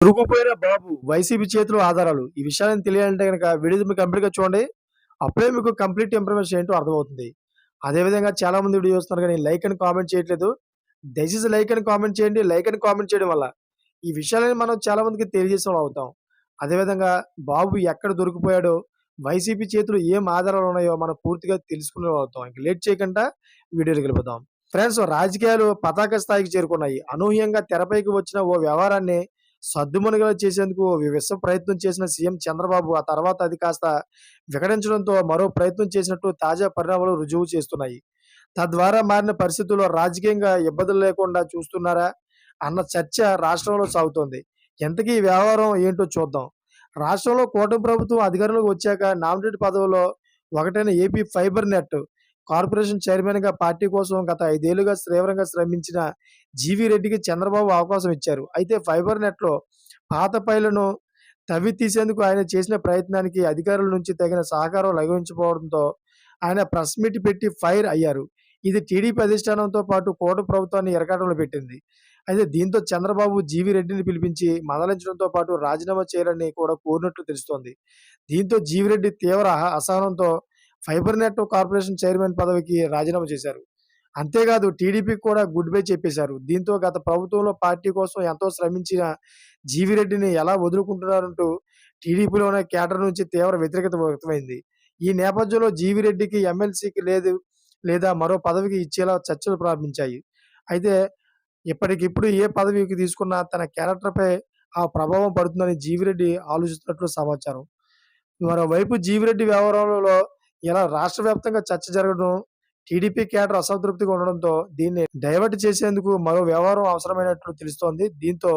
దొరికిపోయిన బాబు YCP చేతిలో ఆధారాలు. ఈ విషయాలను తెలియాలంటే కనుక వీడియో మీకు కంప్లీట్గా చూడండి. అప్పుడే మీకు కంప్లీట్ ఇన్ఫర్మేషన్ ఏంటో అర్థమవుతుంది. అదేవిధంగా చాలా మంది వీడియో చూస్తున్నారు కానీ లైక్ అని కామెంట్ చేయట్లేదు. దయచేసి లైక్ అని కామెంట్ చేయండి. లైక్ అని కామెంట్ చేయడం వల్ల ఈ విషయాలని మనం చాలా మందికి తెలియజేసే అవుతాం. అదేవిధంగా బాబు ఎక్కడ దొరికిపోయాడో వైసీపీ చేతులు ఏం ఆధారాలు ఉన్నాయో మనం పూర్తిగా తెలుసుకునే అవుతాం. ఇంక లేట్ చేయకుండా వీడియోకి వెళ్ళిపోతాం ఫ్రెండ్స్ రాజకీయాలు పతాక స్థాయికి చేరుకున్నాయి. అనూహ్యంగా తెరపైకి వచ్చిన ఓ వ్యవహారాన్ని సద్దుమణుగల చేసేందుకు విశ్వ ప్రయత్నం చేసిన సీఎం చంద్రబాబు ఆ తర్వాత అది కాస్త వికటించడంతో మరో ప్రయత్నం చేసినట్టు తాజా పరిణామాలు రుజువు చేస్తున్నాయి. తద్వారా మారిన పరిస్థితుల్లో రాజకీయంగా ఇబ్బందులు లేకుండా చూస్తున్నారా అన్న చర్చ రాష్ట్రంలో సాగుతోంది. ఎంతకీ వ్యవహారం ఏంటో చూద్దాం. రాష్ట్రంలో కూటమి ప్రభుత్వం అధికారంలోకి వచ్చాక నామినేట్ పదవిలో ఒకటైన ఏపీ ఫైబర్ నెట్ కార్పొరేషన్ చైర్మన్గా పార్టీ కోసం గత ఐదేళ్ళుగా తీవ్రంగా శ్రమించిన జీవి రెడ్డికి చంద్రబాబు అవకాశం ఇచ్చారు. అయితే ఫైబర్ నెట్లో పాత పైలను తవ్వి తీసేందుకు ఆయన చేసిన ప్రయత్నానికి అధికారుల నుంచి తగిన సహకారం లభించకపోవడంతో ఆయన ప్రెస్ మీట్ పెట్టి ఫైర్ అయ్యారు. ఇది టీడీపీ అధిష్టానంతో పాటు కోట ప్రభుత్వాన్ని ఎరకాటంలో పెట్టింది. అయితే దీంతో చంద్రబాబు జీవి రెడ్డిని పిలిపించి మందలించడంతో పాటు రాజీనామా చేయాలని కూడా కోరినట్లు తెలుస్తోంది. దీంతో జీవిరెడ్డి తీవ్ర అసహనంతో ఫైబర్ నెట్ కార్పొరేషన్ చైర్మన్ పదవికి రాజీనామా చేశారు. అంతేకాదు టీడీపీకి కూడా గుడ్ బై చెప్పేశారు. దీంతో గత ప్రభుత్వంలో పార్టీ కోసం ఎంతో శ్రమించిన జీవిరెడ్డిని ఎలా వదులుకుంటున్నారంటూ టీడీపీలోనే కేటర్ నుంచి తీవ్ర వ్యతిరేకత వ్యక్తమైంది. ఈ నేపథ్యంలో జీవిరెడ్డికి ఎమ్మెల్సీకి లేదు లేదా మరో పదవికి ఇచ్చేలా చర్చలు ప్రారంభించాయి. అయితే ఇప్పటికిప్పుడు ఏ పదవికి తీసుకున్నా తన క్యారెక్టర్పై ఆ ప్రభావం పడుతుందని జీవిరెడ్డి ఆలోచిస్తున్నట్లు సమాచారం. మరోవైపు జీవిరెడ్డి వ్యవహారంలో ఇలా రాష్ట్ర వ్యాప్తంగా చర్చ జరగడం టీడీపీ కేడర్ అసంతృప్తిగా ఉండడంతో దీన్ని డైవర్ట్ చేసేందుకు మరో వ్యవహారం అవసరమైనట్లు తెలుస్తోంది. దీంతో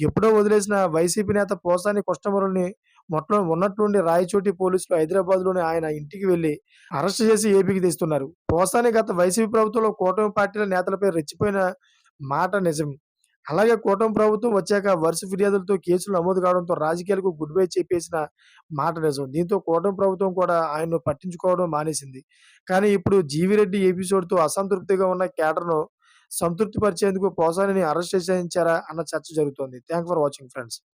ఎప్పుడో వదిలేసిన వైసీపీ నేత పోసాని కృష్ణమురుని మొట్ట ఉన్నట్లుండి రాయచోటి పోలీసులు హైదరాబాద్లోని ఆయన ఇంటికి వెళ్ళి అరెస్ట్ చేసి ఏపీకి తీస్తున్నారు. పోసాని గత వైసీపీ ప్రభుత్వంలో కూటమి పార్టీల నేతలపై రెచ్చిపోయిన మాట నిజం. అలాగే కూటమి ప్రభుత్వం వచ్చాక వరుస ఫిర్యాదులతో కేసులు నమోదు కావడంతో రాజకీయాలకు గుడ్ బై చెప్పేసిన మాట నిజం. దీంతో కూటమి ప్రభుత్వం కూడా ఆయన్ను పట్టించుకోవడం మానేసింది. కానీ ఇప్పుడు జీవిరెడ్డి ఎపిసోడ్తో అసంతృప్తిగా ఉన్న కేటర్ను సంతృప్తి పరిచేందుకు పోసానిని అరెస్ట్ చేయించారా అన్న చర్చ జరుగుతోంది. Thank for watching friends